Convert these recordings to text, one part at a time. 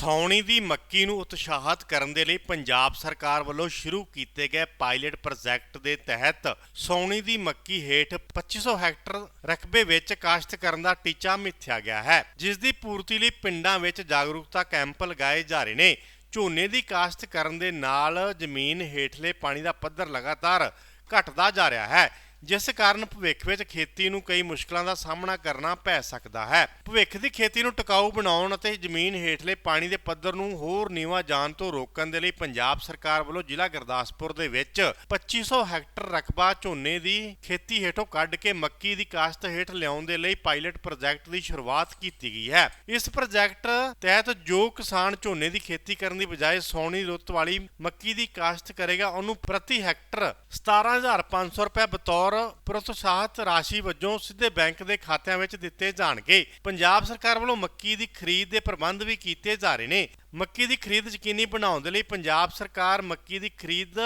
ਸਾਉਣੀ ਦੀ ਮੱਕੀ ਨੂੰ ਉਤਸ਼ਾਹਿਤ ਕਰਨ ਦੇ ਲਈ ਪੰਜਾਬ ਸਰਕਾਰ ਵੱਲੋਂ ਸ਼ੁਰੂ ਕੀਤੇ ਗਏ ਪਾਇਲਟ ਪ੍ਰੋਜੈਕਟ ਦੇ ਤਹਿਤ ਸਾਉਣੀ ਦੀ ਮੱਕੀ ਹੇਠ 2500 ਹੈਕਟਰ ਰਕਬੇ ਵਿੱਚ ਕਾਸ਼ਤ ਕਰਨ ਦਾ ਟੀਚਾ ਮਿੱਥਿਆ ਗਿਆ ਹੈ, ਜਿਸ ਦੀ ਪੂਰਤੀ ਲਈ ਪਿੰਡਾਂ ਵਿੱਚ ਜਾਗਰੂਕਤਾ ਕੈਂਪ ਲਗਾਏ ਜਾ ਰਹੇ ਨੇ। ਝੋਨੇ ਦੀ ਕਾਸ਼ਤ ਕਰਨ ਦੇ ਨਾਲ ਜ਼ਮੀਨ ਹੇਠਲੇ ਪਾਣੀ ਦਾ ਪੱਧਰ ਲਗਾਤਾਰ ਘਟਦਾ ਜਾ ਰਿਹਾ ਹੈ। ਜਿਸ ਕਾਰਨ ਭਵਿੱਖ ਵਿੱਚ ਖੇਤੀ ਨੂੰ ਕਈ ਮੁਸ਼ਕਲਾਂ ਦਾ ਸਾਹਮਣਾ ਕਰਨਾ ਪੈ ਸਕਦਾ ਹੈ। ਭਵਿੱਖ ਦੀ ਖੇਤੀ ਨੂੰ ਟਿਕਾਊ ਬਣਾਉਣ ਅਤੇ ਜ਼ਮੀਨ ਹੇਠਲੇ ਪਾਣੀ ਦੇ ਪੱਧਰ ਨੂੰ ਹੋਰ ਨੀਵਾਂ ਜਾਣ ਤੋਂ ਰੋਕਣ ਦੇ ਲਈ ਪੰਜਾਬ ਸਰਕਾਰ ਵੱਲੋਂ ਜ਼ਿਲ੍ਹਾ ਗੁਰਦਾਸਪੁਰ ਦੇ ਵਿੱਚ 2500 ਹੈਕਟਰ ਰਕਬਾ ਝੋਨੇ ਦੀ ਖੇਤੀ ਹੇਠੋਂ ਕੱਢ ਕੇ ਮੱਕੀ ਦੀ ਕਾਸ਼ਤ ਹੇਠ ਲਿਆਉਣ ਦੇ ਲਈ ਪਾਇਲਟ ਪ੍ਰੋਜੈਕਟ ਦੀ ਸ਼ੁਰੂਆਤ ਕੀਤੀ ਗਈ ਹੈ। ਇਸ ਪ੍ਰੋਜੈਕਟ ਤਹਿਤ ਜੋ ਕਿਸਾਨ ਝੋਨੇ ਦੀ ਖੇਤੀ ਕਰਨ ਦੀ ਬਜਾਏ ਸੌਣੀ ਰੁੱਤ ਵਾਲੀ ਮੱਕੀ ਦੀ ਕਾਸ਼ਤ ਕਰੇਗਾ, ਉਹਨੂੰ ਪ੍ਰਤੀ ਹੈਕਟਰ 17500 ਰੁਪਏ ਬਤੌਰ ਪ੍ਰੋਤਸਾਹਤ ਰਾਸ਼ੀ ਵਜੋਂ ਸਿੱਧੇ ਬੈਂਕ ਦੇ ਖਾਤਿਆਂ ਵਿੱਚ ਦਿੱਤੇ ਜਾਣਗੇ। ਪੰਜਾਬ ਸਰਕਾਰ ਵੱਲੋਂ ਮੱਕੀ ਦੀ ਖਰੀਦ ਦੇ ਪ੍ਰਬੰਧ ਵੀ ਕੀਤੇ ਜਾ ਰਹੇ ਨੇ। ਮੱਕੀ ਦੀ ਖਰੀਦ ਯਕੀਨੀ ਬਣਾਉਣ ਦੇ ਲਈ ਪੰਜਾਬ ਸਰਕਾਰ ਮੱਕੀ ਦੀ ਖਰੀਦ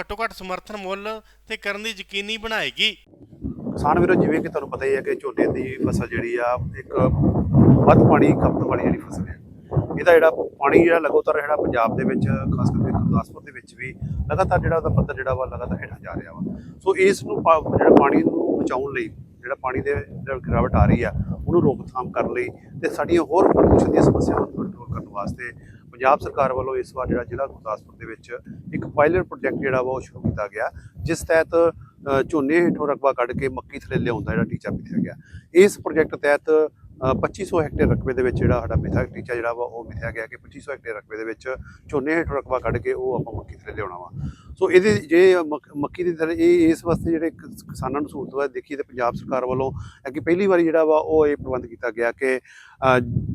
ਘੱਟੋ ਘੱਟ ਸਮਰਥਨ ਮੁੱਲ ਤੇ ਕਰਨ ਦੀ ਯਕੀਨੀ ਬਣਾਏਗੀ। ਕਿਸਾਨ ਵੀਰੋ, ਜਿਵੇਂ ਕਿ ਤੁਹਾਨੂੰ ਪਤਾ ਹੀ ਹੈ ਕਿ ਝੋਨੇ ਦੀ ਫਸਲ ਜਿਹੜੀ ਆ, ਇੱਕ ਵੱਧ ਪਾਣੀ ਖਪਤ ਵਾਲੀ ਜਿਹੜੀ ਫਸਲ ਹੈ ਇਹਦਾ ਜਿਹੜਾ ਪਾਣੀ ਜਿਹੜਾ ਲਗਾਤਾਰ ਜਿਹੜਾ ਪੰਜਾਬ ਦੇ ਵਿੱਚ, ਖਾਸ ਕਰਕੇ ਗੁਰਦਾਸਪੁਰ ਦੇ ਵਿੱਚ ਵੀ ਲਗਾਤਾਰ ਜਿਹੜਾ ਉਹਦਾ ਪੱਧਰ ਜਿਹੜਾ ਵਾ ਲਗਾਤਾਰ ਹੇਠਾਂ ਜਾ ਰਿਹਾ ਵਾ। ਸੋ ਇਸ ਨੂੰ ਪਾ- ਜਿਹੜਾ ਪਾਣੀ ਨੂੰ ਬਚਾਉਣ ਲਈ, ਜਿਹੜਾ ਪਾਣੀ ਦੇ ਜਿਹੜਾ ਗਿਰਾਵਟ ਆ ਰਹੀ ਆ, ਉਹਨੂੰ ਰੋਕਥਾਮ ਕਰਨ ਲਈ ਤੇ ਸਾਡੀਆਂ ਹੋਰ ਪ੍ਰਦੂਸ਼ਣ ਦੀਆਂ ਸਮੱਸਿਆਵਾਂ ਨੂੰ ਕੰਟਰੋਲ ਕਰਨ ਵਾਸਤੇ ਪੰਜਾਬ ਸਰਕਾਰ ਵੱਲੋਂ ਇਸ ਵਾਰ ਜਿਹੜਾ ਜ਼ਿਲ੍ਹਾ ਗੁਰਦਾਸਪੁਰ ਦੇ ਵਿੱਚ ਇੱਕ ਪਾਇਲਟ ਪ੍ਰੋਜੈਕਟ ਜਿਹੜਾ ਵਾ ਉਹ ਸ਼ੁਰੂ ਕੀਤਾ ਗਿਆ, ਜਿਸ ਤਹਿਤ ਝੋਨੇ ਹੇਠੋਂ ਰਕਬਾ ਕੱਢ ਕੇ ਮੱਕੀ ਥੱਲੇ ਲਿਆਉਣ ਦਾ ਜਿਹੜਾ ਟੀਚਾ ਮਿੱਥਿਆ ਗਿਆ। ਇਸ ਪ੍ਰੋਜੈਕਟ ਤਹਿਤ 2500 ਹੈਕਟੇਅਰ ਰਕਬੇ ਦੇ ਵਿੱਚ ਜਿਹੜਾ ਸਾਡਾ ਮਿੱਥਾ ਟੀਚਾ ਜਿਹੜਾ ਵਾ, ਉਹ ਮਿਥਿਆ ਗਿਆ ਕਿ 2500 ਹੈਕਟੇਅਰ ਰਕਬੇ ਦੇ ਵਿੱਚ ਝੋਨੇ ਹੇਠੋਂ ਰਕਬਾ ਕੱਢ ਕੇ ਉਹ ਆਪਾਂ ਮੱਕੀ ਥੱਲੇ ਲਿਆਉਣਾ ਵਾ। ਸੋ ਇਹਦੇ ਜੇ ਮੱਕ- ਮੱਕੀ ਦੀ ਥੱਲੇ ਇਹ, ਇਸ ਵਾਸਤੇ ਜਿਹੜੇ ਕਿਸਾਨਾਂ ਨੂੰ ਸਹੂਲਤ ਵਾ, ਦੇਖੀ ਤੇ ਪੰਜਾਬ ਸਰਕਾਰ ਵੱਲੋਂ ਕਿ ਪਹਿਲੀ ਵਾਰੀ ਜਿਹੜਾ ਵਾ, ਉਹ ਇਹ ਪ੍ਰਬੰਧ ਕੀਤਾ ਗਿਆ ਕਿ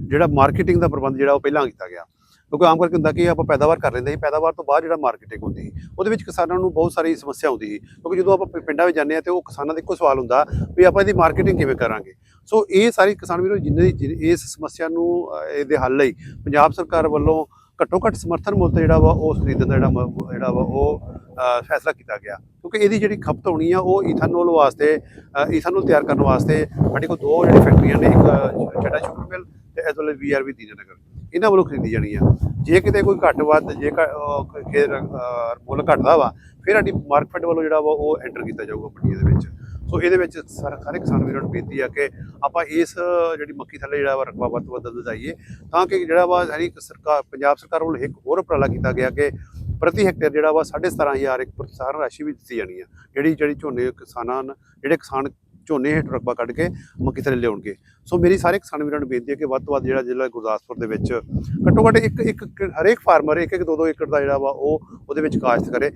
ਜਿਹੜਾ ਮਾਰਕੀਟਿੰਗ ਦਾ ਪ੍ਰਬੰਧ ਜਿਹੜਾ, ਉਹ ਪਹਿਲਾਂ ਕੀਤਾ ਗਿਆ। ਕਿਉਂਕਿ ਆਮ ਕਰਕੇ ਹੁੰਦਾ ਕਿ ਆਪਾਂ ਪੈਦਾਵਾਰ ਕਰ ਲੈਂਦੇ ਸੀ ਪੈਦਾਵਾਰ ਤੋਂ ਬਾਅਦ ਜਿਹੜਾ ਮਾਰਕੀਟਿੰਗ ਹੁੰਦੀ ਸੀ ਉਹਦੇ ਵਿੱਚ ਕਿਸਾਨਾਂ ਨੂੰ ਬਹੁਤ ਸਾਰੀ ਸਮੱਸਿਆ ਆਉਂਦੀ ਸੀ। ਕਿਉਂਕਿ ਜਦੋਂ ਆਪਾਂ ਪਿੰਡਾਂ ਵਿੱਚ ਜਾਂਦੇ ਆ ਤੇ ਉਹ ਕਿਸਾਨਾਂ ਦਾ ਇੱਕੋ ਸਵਾਲ ਹੁੰਦਾ ਵੀ ਆਪਾਂ ਇਹਦੀ ਮਾਰਕੀਟਿੰਗ ਕਿਵੇਂ ਕਰਾਂਗੇ? ਸੋ ਇਹ ਸਾਰੀ ਕਿਸਾਨ ਵੀਰੋ ਜਿੰਨੇ ਜਿ- ਇਸ ਸਮੱਸਿਆ ਨੂੰ ਇਹਦੇ ਹੱਲ ਲਈ ਪੰਜਾਬ ਸਰਕਾਰ ਵੱਲੋਂ ਘੱਟੋ ਘੱਟ ਸਮਰਥਨ ਮੁੱਲ ਤੇ ਜਿਹੜਾ ਵਾ ਉਹ ਖਰੀਦਣ ਦਾ ਜਿਹੜਾ ਜਿਹੜਾ ਵਾ ਉਹ ਫੈਸਲਾ ਕੀਤਾ ਗਿਆ। ਕਿਉਂਕਿ ਇਹਦੀ ਜਿਹੜੀ ਖਪਤ ਹੋਣੀ ਆ ਉਹ ਇਥਾਨੋਲ ਵਾਸਤੇ ਅ, ਇਥਾਨੋਲ ਤਿਆਰ ਕਰਨ ਵਾਸਤੇ ਸਾਡੇ ਕੋਲ ਦੋ ਜਿਹੜੇ ਫੈਕਟਰੀਆਂ ਨੇ ਇੱਕ ਚੱਡਾ ਸ਼ੂਗਰ ਮਿਲ ਤੇ ਐਸ ਵੈਲ ਵੀਆਰਵੀ ਦੀਨਾਨਗਰ ਇਹਨਾਂ ਵੱਲੋਂ ਖਰੀਦੀ ਜਾਣੀ ਆ। ਜੇ ਕਿਤੇ ਕੋਈ ਘੱਟ ਵੱਧ, ਜੇ ਘ- ਮੁੱਲ ਘਟਦਾ ਵਾ, ਫਿਰ ਸਾਡੀ ਮਾਰਕੀਟ ਵੱਲੋਂ ਜਿਹੜਾ ਵਾ ਉਹ ਐਂਟਰ ਕੀਤਾ ਜਾਊਗਾ ਮੰਡੀਆਂ ਦੇ ਵਿੱਚ। ਸੋ ਇਹਦੇ ਵਿੱਚ ਸਾਰੇ ਕਿਸਾਨ ਵੀਰਾਂ ਨੂੰ ਬੇਨਤੀ ਆ ਕਿ ਆਪਾਂ ਇਸ ਜਿਹੜੀ ਮੱਕੀ ਥੱਲੇ ਜਿਹੜਾ ਵਾ ਰਕਬਾ ਵੱਧ ਤੋਂ ਵੱਧ ਵਧਾਈਏ ਤਾਂ ਕਿ ਜਿਹੜਾ ਵਾ ਸਾਡੀ ਇੱਕ ਸਰਕਾਰ ਪੰਜਾਬ ਸਰਕਾਰ ਵੱਲੋਂ ਇੱਕ ਹੋਰ ਉਪਰਾਲਾ ਕੀਤਾ ਗਿਆ ਕਿ ਪ੍ਰਤੀ ਹੈਕਟੇਅਰ ਜਿਹੜਾ ਵਾ 17500 ਇੱਕ ਪ੍ਰੋਤਸਾਹਨ ਰਾਸ਼ੀ ਵੀ ਦਿੱਤੀ ਜਾਣੀ ਆ। ਜਿਹੜੀ ਜਿਹੜੀ ਝੋਨੇ ਕਿਸਾਨਾਂ ਨੂੰ ਜਿਹੜੇ ਕਿਸਾਨ ਝੋਨੇ ਹੇਠ ਰਕਬਾ ਕੱਢ ਕੇ ਮੱਕੀ ਥੱਲੇ ਲਿਆਉਣਗੇ। ਸੋ ਮੇਰੀ ਸਾਰੇ ਕਿਸਾਨ ਵੀਰਾਂ ਨੂੰ ਬੇਨਤੀ ਹੈ ਕਿ ਵੱਧ ਤੋਂ ਵੱਧ ਜਿਹੜਾ ਜ਼ਿਲ੍ਹਾ ਗੁਰਦਾਸਪੁਰ ਦੇ ਵਿੱਚ ਘੱਟੋ ਘੱਟ ਇੱਕ ਇੱਕ ਹਰੇਕ ਫਾਰਮਰ, ਇੱਕ ਇੱਕ, ਦੋ ਦੋ ਏਕੜ ਦਾ ਜਿਹੜਾ ਵਾ ਉਹ ਉਹਦੇ ਵਿੱਚ ਕਾਸ਼ਤ ਕਰੇ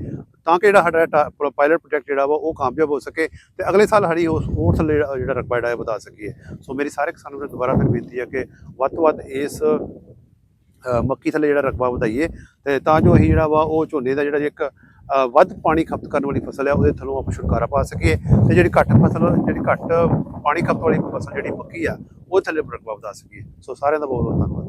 ਤਾਂ ਕਿ ਜਿਹੜਾ ਸਾਡਾ ਪਾਇਲਟ ਪ੍ਰੋਜੈਕਟ ਜਿਹੜਾ ਵਾ ਉਹ ਕਾਮਯਾਬ ਹੋ ਸਕੇ ਤੇ ਅਗਲੇ ਸਾਲ ਹਰੀ ਉਸ ਹੋਰ ਥੱਲੇ ਜਿਹੜਾ ਜਿਹੜਾ ਰਕਬਾ ਜਿਹੜਾ ਵਧਾ ਸਕੀਏ। ਸੋ ਮੇਰੀ ਸਾਰੇ ਕਿਸਾਨ ਵੀਰਾਂ ਨੂੰ ਦੁਬਾਰਾ ਫਿਰ ਬੇਨਤੀ ਹੈ ਕਿ ਵੱਧ ਤੋਂ ਵੱਧ ਇਸ ਮੱਕੀ ਥੱਲੇ ਜਿਹੜਾ ਰਕਬਾ ਵਧਾਈਏ ਤੇ ਤਾਂ ਜੋ ਅਸੀਂ ਜਿਹੜਾ ਵਾ ਉਹ ਝੋਨੇ ਦਾ ਜਿਹੜਾ ਇੱਕ ਵੱਧ ਪਾਣੀ ਖਪਤ ਕਰਨ ਵਾਲੀ ਫਸਲ ਹੈ, ਉਹਦੇ ਥੱਲੋਂ ਆਪਾਂ ਛੁਟਕਾਰਾ ਪਾ ਸਕੀਏ। ਤੇ ਜਿਹੜੀ ਘੱਟ ਫਸਲ, ਜਿਹੜੀ ਘੱਟ ਪਾਣੀ ਖਪਤ ਵਾਲੀ ਫਸਲ ਜਿਹੜੀ ਪੱਕੀ ਆ, ਉਹ ਥੱਲੇ ਰਕਬਾ ਵਧਾ ਸਕੀਏ। ਸੋ ਸਾਰਿਆਂ ਦਾ ਬਹੁਤ ਬਹੁਤ ਧੰਨਵਾਦ।